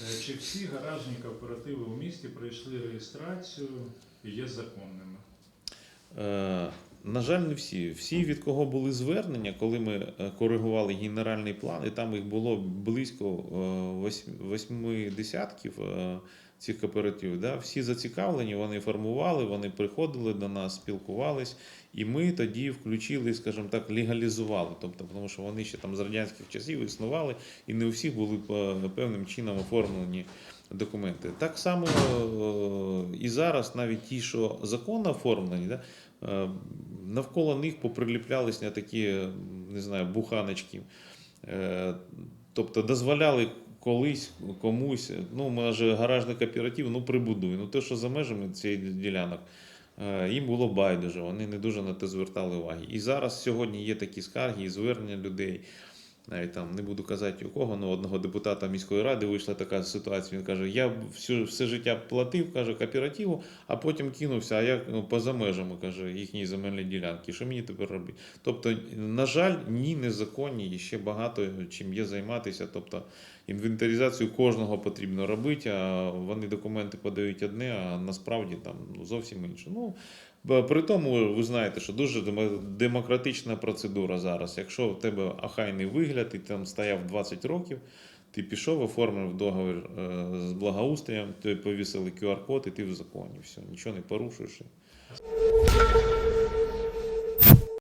Е, Чи всі гаражні кооперативи у місті пройшли реєстрацію і є законними? Е, На жаль, не всі. Всі, від кого були звернення, коли ми е, коригували генеральний план, і там їх було близько восьми десятків цих кооперативів. Да? Всі зацікавлені, вони формували, вони приходили до нас, спілкувались, і ми тоді включили, скажімо так, легалізували. Тобто, тому що вони ще там з радянських часів існували, і не у всіх були е, певним чином оформлені документи. Так само е, і зараз навіть ті, що законно оформлені, да, е, навколо них поприліплялись на такі, не знаю, буханочки. Тобто дозволяли колись комусь, ну, може, гаражний кооператив, ну прибудуй. Ну, те, що за межами цих ділянок, е, їм було байдуже, вони не дуже на те звертали уваги. І зараз сьогодні є такі скарги і звернення людей. Навіть там не буду казати у кого, але одного депутата міської ради вийшла така ситуація. Він каже: я все, все життя платив, каже, кооперативу, а потім кинувся, а я ну, поза межами каже, їхньої земельної ділянки. Що мені тепер робити? Тобто, на жаль, ні, незаконні, і ще багато чим є займатися. Тобто інвентаризацію кожного потрібно робити, а вони документи подають одне, а насправді там ну, зовсім інше. Ну, При тому, ви знаєте, що дуже демо- демократична процедура зараз. Якщо в тебе ахайний вигляд, і там стояв 20 років, ти пішов, оформив договір е, з благоустрієм, ти повісили QR-код, і ти в законі. Все, нічого не порушуєш.